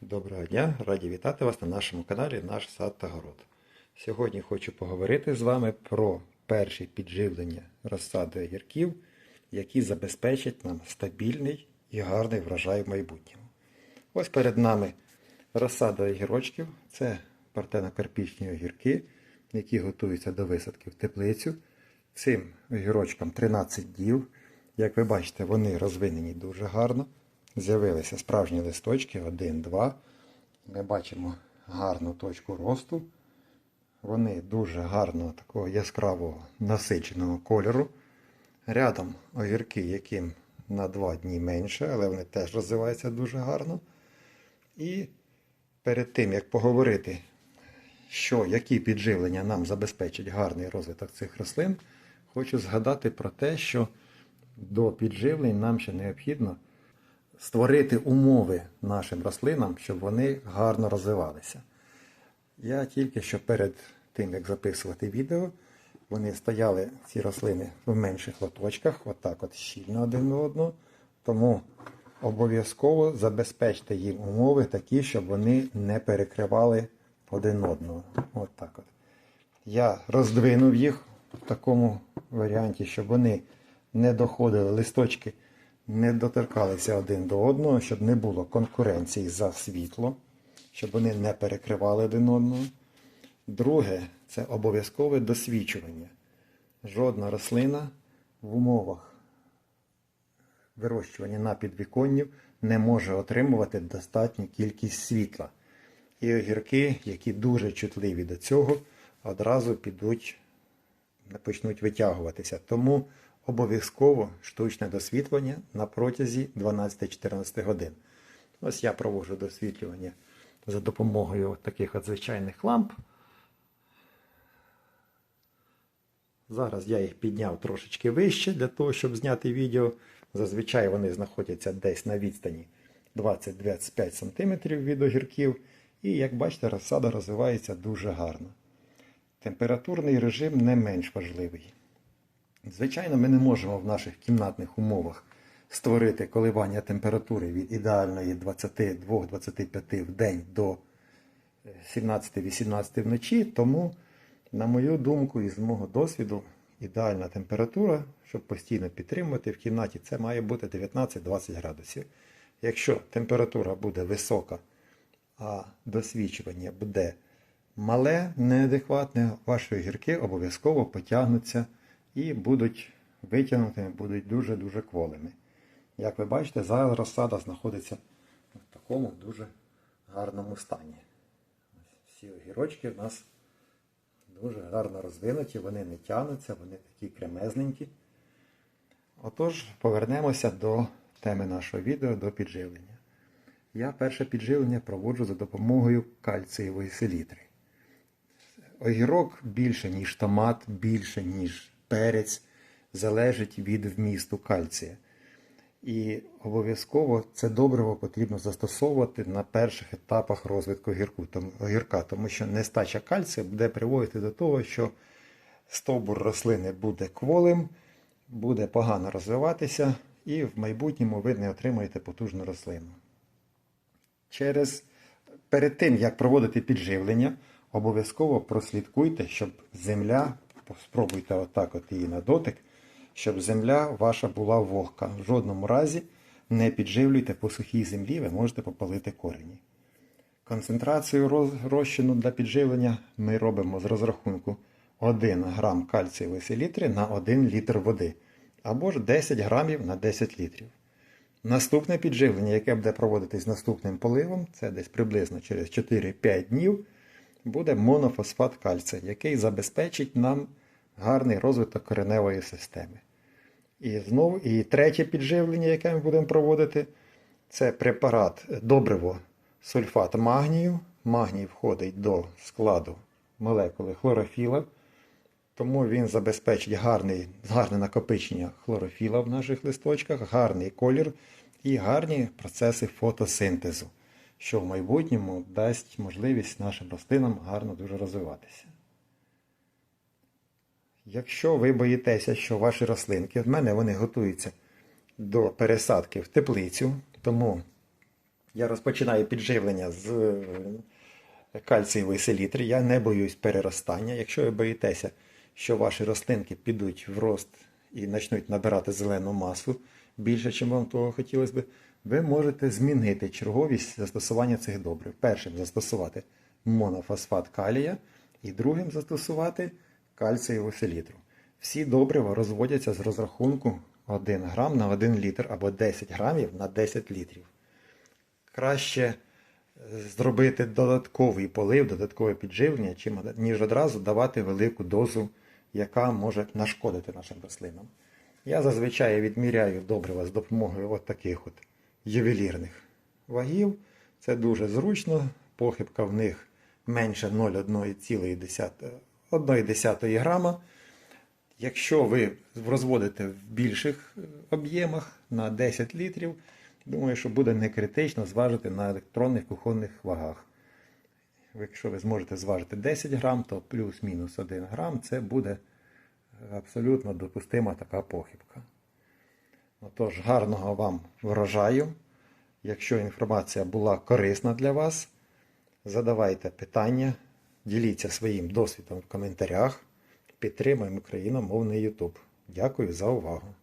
Доброго дня! Раді вітати вас на нашому каналі Наш сад та город. Сьогодні хочу поговорити з вами про перші підживлення розсади огірків, які забезпечать нам стабільний і гарний врожай в майбутньому. Ось перед нами розсада огірочків. Це партенокарпічні огірки, які готуються до висадки в теплицю. Цим огірочкам 13 днів. Як ви бачите, вони розвинені дуже гарно. З'явилися справжні листочки 1-2. Ми бачимо гарну точку росту. Вони дуже гарного такого яскравого насиченого кольору. Рядом огірки, яким на 2 дні менше, але вони теж розвиваються дуже гарно. І перед тим, як поговорити, що, які підживлення нам забезпечать гарний розвиток цих рослин, хочу згадати про те, що до підживлень нам ще необхідно створити умови нашим рослинам, щоб вони гарно розвивалися. Я тільки що перед тим, як записувати відео, вони стояли, ці рослини, в менших лоточках, отак от щільно один до одного. Тому обов'язково забезпечте їм умови такі, щоб вони не перекривали один одного. От так от. Я роздвинув їх в такому варіанті, щоб вони не доходили листочки, не доторкалися один до одного, щоб не було конкуренції за світло, щоб вони не перекривали один одного. Друге, це обов'язкове досвічування. Жодна рослина в умовах вирощування на підвіконню не може отримувати достатню кількість світла. І огірки, які дуже чутливі до цього, одразу підуть, почнуть витягуватися. Тому обов'язково штучне досвітлення на протязі 12-14 годин. Ось я проводжу досвітлювання за допомогою таких от звичайних ламп. Зараз я їх підняв трошечки вище для того, щоб зняти відео. Зазвичай вони знаходяться десь на відстані 20-25 см від огірків. І, як бачите, розсада розвивається дуже гарно. Температурний режим не менш важливий. Звичайно, ми не можемо в наших кімнатних умовах створити коливання температури від ідеальної 22-25 в день до 17-18 вночі, тому, на мою думку, і з мого досвіду, ідеальна температура, щоб постійно підтримувати в кімнаті, це має бути 19-20 градусів. Якщо температура буде висока, а досвідчування буде мале, неадекватне, ваші огірки обов'язково потягнуться і будуть витягнутими, будуть дуже-дуже кволими. Як ви бачите, зараз розсада знаходиться в такому дуже гарному стані. Всі огірочки в нас дуже гарно розвинуті, вони не тягнуться, вони такі кремезненькі. Отож, повернемося до теми нашого відео, до підживлення. Я перше підживлення проводжу за допомогою кальцієвої селітри. Огірок більше, ніж томат, більше, ніж перець, залежить від вмісту кальція. І обов'язково це добриво потрібно застосовувати на перших етапах розвитку огірку, тому, що нестача кальцію буде приводити до того, що стовбур рослини буде кволим, буде погано розвиватися, і в майбутньому ви не отримаєте потужну рослину. Через перед тим, як проводити підживлення, обов'язково прослідкуйте, щоб земля, спробуйте отак от її на дотик, щоб земля ваша була вогка. В жодному разі не підживлюйте по сухій землі, ви можете попалити корені. Концентрацію роз- розчину для підживлення ми робимо з розрахунку 1 грам кальцієвої селітри на 1 літр води, або ж 10 грамів на 10 літрів. Наступне підживлення, яке буде проводитись наступним поливом, це десь приблизно через 4-5 днів, буде монофосфат кальція, який забезпечить нам гарний розвиток кореневої системи. І знову, і третє підживлення, яке ми будемо проводити, це препарат добриво сульфат магнію. Магній входить до складу молекули хлорофіла, тому він забезпечить гарний, гарне накопичення хлорофіла в наших листочках, гарний колір і гарні процеси фотосинтезу, що в майбутньому дасть можливість нашим рослинам гарно дуже розвиватися. Якщо ви боїтеся, що ваші рослинки, в мене вони готуються до пересадки в теплицю, тому Я розпочинаю підживлення з е, кальцієвої селітри. Я не боюсь переростання. Якщо ви боїтеся, що ваші рослинки підуть в рост і почнуть набирати зелену масу більше, чим вам того хотілося би, ви можете змінити черговість застосування цих добрив. Першим застосувати монофосфат калія і другим застосувати кальцієву селітру. Всі добрива розводяться з розрахунку 1 грам на 1 літр або 10 грамів на 10 літрів. Краще е, зробити додатковий полив, додаткове підживлення, ніж одразу давати велику дозу, яка може нашкодити нашим рослинам. Я зазвичай відміряю добрива з допомогою от таких от ювелірних вагів. Це дуже зручно. Похибка в них менше 0,1 грама. Якщо ви розводите в більших е, об'ємах на 10 літрів, думаю, що буде не критично зважити на електронних кухонних вагах. Якщо ви зможете зважити 10 грам, то плюс-мінус 1 грам це буде абсолютно допустима така похибка. Отож, гарного вам врожаю. Якщо інформація була корисна для вас, задавайте питання, діліться своїм досвідом в коментарях. Підтримаємо україномовний YouTube. Дякую за увагу.